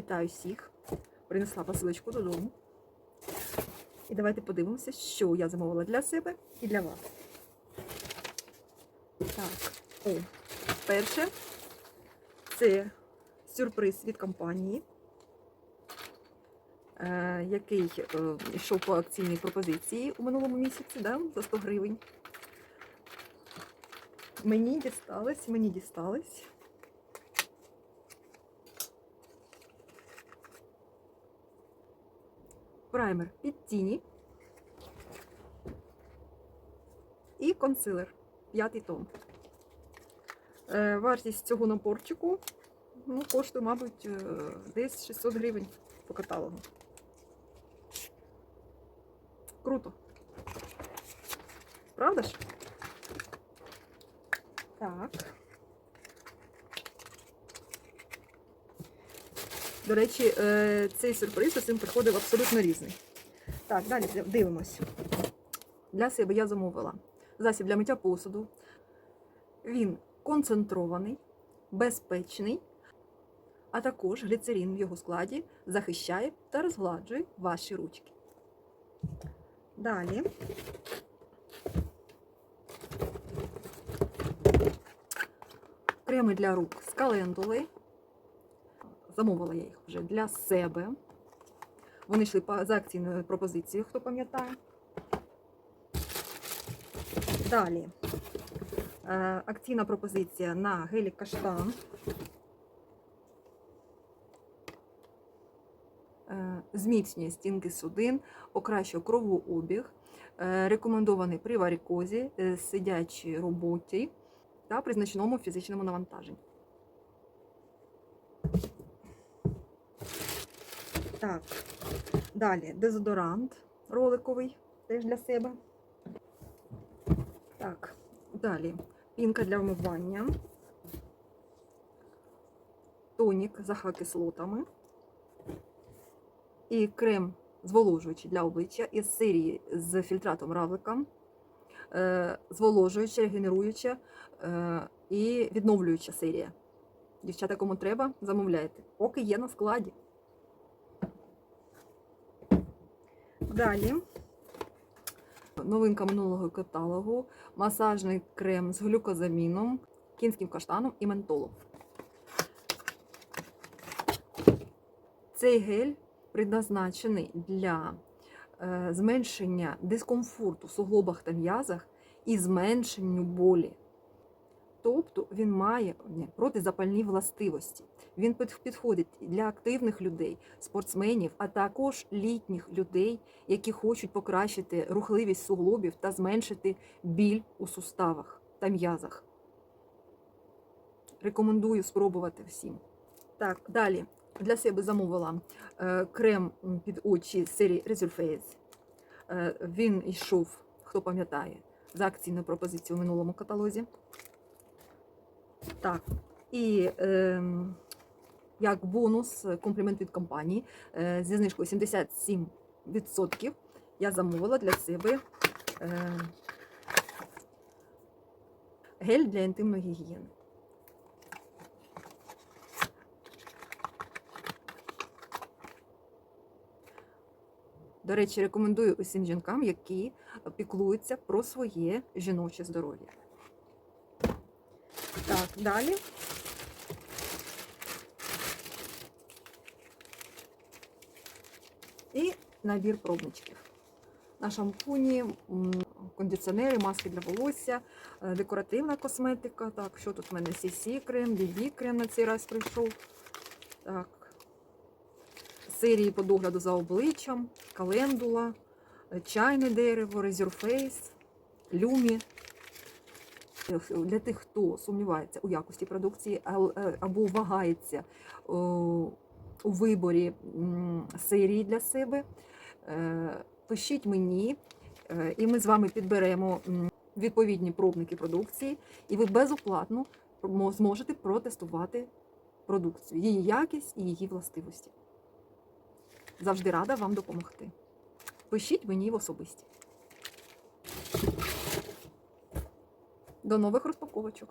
Вітаю всіх! Принесла посилочку додому. І давайте подивимося, що я замовила для себе і для вас. Так, о, перше, це сюрприз від компанії, е, який е, йшов по акційній пропозиції у минулому місяці, да, за 100 гривень. Мені дісталось, мені дісталось. Праймер під тіні і консилер п'ятий тон. Е, вартість цього наборчику ну, коштує, мабуть, е, десь 600 гривень по каталогу. Круто. Правда ж? Так. До речі, е, цей сюрприз усім приходив абсолютно різний. Так, далі дивимось. Для себе я замовила засіб для миття посуду. Він концентрований, безпечний, а також гліцерин в його складі захищає та розгладжує ваші ручки. Далі. Креми для рук з календули. Замовила я їх вже для себе. Вони йшли за акційною пропозицією, хто пам'ятає. Далі. Е, акційна пропозиція на гелі каштан. Е, Зміцнює стінки судин, покращує кровообіг, е, рекомендований при варикозі, е, сидячій роботі та при значному фізичному навантаженні. Так, далі. Дезодорант роликовий, теж для себе. Так, далі. Пінка для вмивання, тонік з ахвакислотами і крем зволожуючий для обличчя із серії з фільтратом равлика, е, зволожуюча, регенеруюча е, і відновлююча серія. Дівчата, кому треба, замовляйте, поки є на складі. Далі. Новинка минулого каталогу. Масажний крем з глюкозаміном, кінським каштаном і ментолом. Цей гель предназначений для е, зменшення дискомфорту в суглобах та м'язах і зменшенню болі. Тобто він має протизапальні властивості. Він підходить для активних людей, спортсменів, а також літніх людей, які хочуть покращити рухливість суглобів та зменшити біль у суставах та м'язах. Рекомендую спробувати всім. Так, далі для себе замовила е, крем під очі серії Resurface. Е, він йшов, хто пам'ятає, за акційною пропозицією у минулому каталозі. Так, і е, як бонус, комплімент від компанії е, зі знижкою 77% я замовила для себе е, гель для інтимної гігієни. До речі, рекомендую усім жінкам, які піклуються про своє жіноче здоров'я. Так, далі. І набір пробничків. На шампуні, кондиціонери, маски для волосся, е, декоративна косметика. Так, що тут в мене CC крем, BB крем на цей раз прийшов. Так. Серії по догляду за обличчям, календула, е, чайне дерево, Resurface, Люмі. Для тих, хто сумнівається у якості продукції е, або вагається у виборі серії для себе, е, пишіть мені, е, і ми з вами підберемо відповідні пробники продукції, і ви безоплатно зможете протестувати продукцію, її якість і її властивості. Завжди рада вам допомогти. Пишіть мені в особисті. До нових розпаковочок.